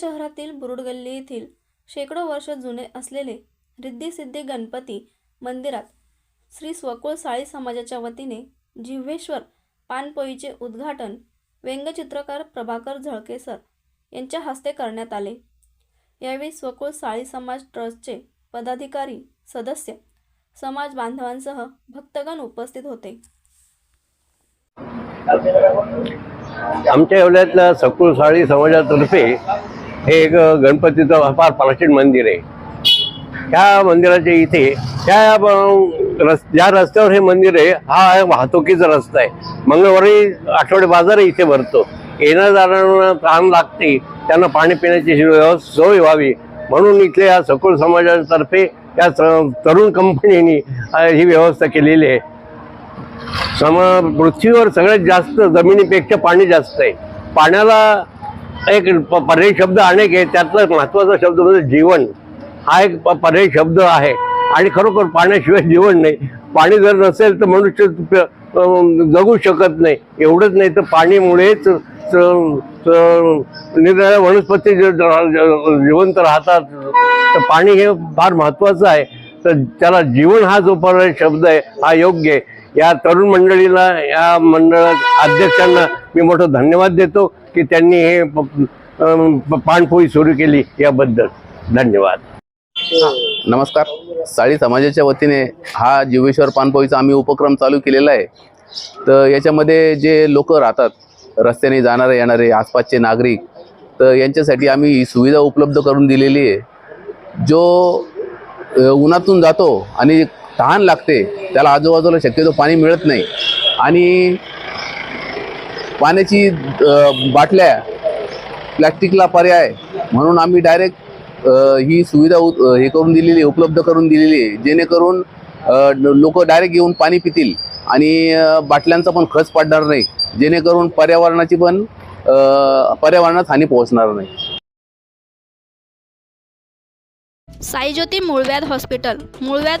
शहरातील बुरुड गल्ली येथील शेकडो वर्ष जुने असलेले रिद्धिसिद्धी गणपती मंदिरात श्री स्वकुळ साळी समाजाच्या वतीने जिव्हेश्वर पानपोईचे उद्घाटन व्यंगचित्रकार प्रभाकर झळके सर यांच्या हस्ते करण्यात आले. यावेळी स्वकुळ साळी समाज ट्रस्टचे पदाधिकारी सदस्य समाज बांधवांसह भक्तगण उपस्थित होते. आमच्या एवढ्यातल्या सकुळ साळी समाजातर्फे हे एक गणपतीचं फार प्राचीन मंदिर आहे. त्या मंदिराच्या इथे त्या रस् रस ज्या रस्त्यावर हे मंदिर आहे हा वाहतुकीचा रस्ता आहे. मंगळवारी आठवडे बाजार इथे भरतो. येणं जाणाऱ्यांना ताण लागते त्यांना पाणी पिण्याची सोय व्हावी. म्हणून इथल्या सकुल समाजातर्फे या स- तरुण कंपनीने ही व्यवस्था केलेली आहे. सम पृथ्वीवर सगळ्यात जास्त जमिनीपेक्षा पाणी जास्त आहे. पाण्याला एक प- पर्यायी शब्द अनेक आहे त्यातला एक महत्त्वाचा शब्द म्हणजे जीवन. हा एक प- पर्यायी शब्द आहे. आणि खरोखर पाण्याशिवाय जीवन नाही. पाणी जर नसेल तर मनुष्य जगू शकत नाही. एवढंच नाही तर पाणीमुळेच स- निरनिराळ्या वनस्पती जिवंत राहतात. तर पाणी हे फार महत्वाचं आहे. तर त्याला जीवन हा जो पर्यायी शब्द आहे हा योग्य आहे. या तरुण मंडळीला या मंडळात अध्यक्षांना मी मोठं धन्यवाद देतो. की त्यांनी हे पाणपोळी पाणपोई सुरू केली याबद्दल. धन्यवाद. नमस्कार. साळी समाजाच्या वतीने हा जीवेश्वर पाणपोळीचा आम्ही उपक्रम चालू केलेला आहे. तर याच्यामध्ये जे लोक राहतात रस्त्याने जाणारे येणारे आसपासचे नागरिक तर यांच्यासाठी आम्ही ही सुविधा उपलब्ध करून दिलेली आहे. जो उन्हातून जातो आणि तहान लागते त्याला आजूबाजूला शक्यतो पाणी मिळत नाही. आणि पाण्याची बाटल्या प्लॅस्टिकला पर्याय म्हणून आम्ही डायरेक्ट ही सुविधा हे करून दिलेली आहे, उपलब्ध करून दिलेली आहे. जेणेकरून लोक डायरेक्ट येऊन पाणी पितील आणि बाटल्यांचा पण खर्च पडणार नाही. जेणेकरून पर्यावरणाची पण पर्यावरणात हानी पोहोचणार नाही. साईज्योती मूळव्याध हॉस्पिटल. मूळव्याध